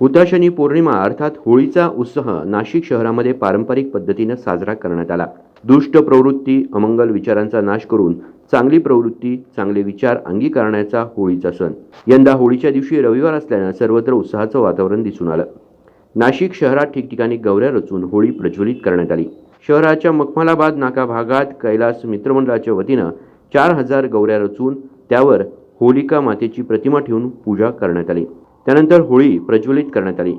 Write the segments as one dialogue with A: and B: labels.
A: हुताशनी पौर्णिमा अर्थात होळीचा उत्साह नाशिक शहरामध्ये पारंपरिक पद्धतीनं साजरा करण्यात आला. दुष्ट प्रवृत्ती अमंगल विचारांचा नाश करून चांगली प्रवृत्ती चांगले विचार अंगीकारण्याचा होळीचा सण. यंदा होळीच्या दिवशी रविवार असल्यानं सर्वत्र उत्साहाचं वातावरण दिसून आलं. नाशिक शहरात ठिकठिकाणी गौऱ्या रचून होळी प्रज्वलित करण्यात आली. शहराच्या मखमलाबाद नाका भागात कैलास मित्रमंडळाच्या वतीनं चार हजार गौऱ्या रचून त्यावर होलिका मातेची प्रतिमा ठेवून पूजा करण्यात आली. त्यानंतर होळी प्रज्वलित करण्यात आली.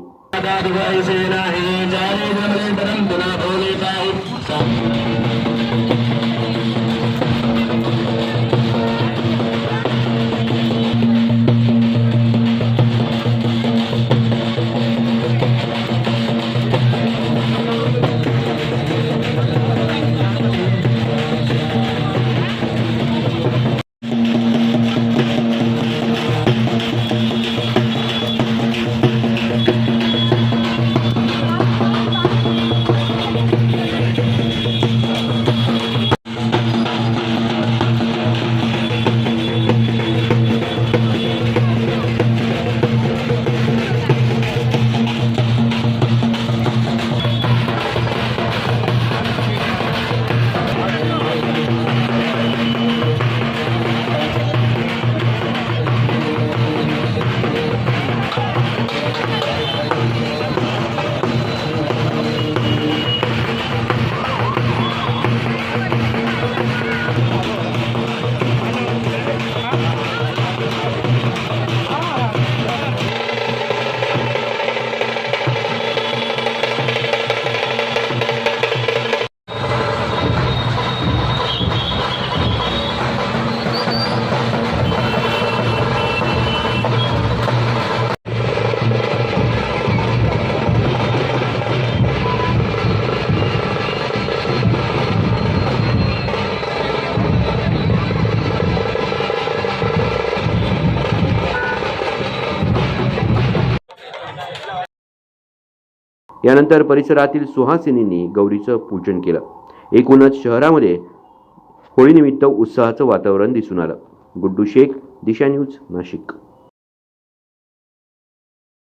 A: यानंतर परिसरातील सुहासिनींनी गौरीचं पूजन केलं. एकूणच शहरामध्ये होळीनिमित्त उत्साहाचं वातावरण दिसून आलं. गुड्डू शेख दिशा न्यूज नाशिक.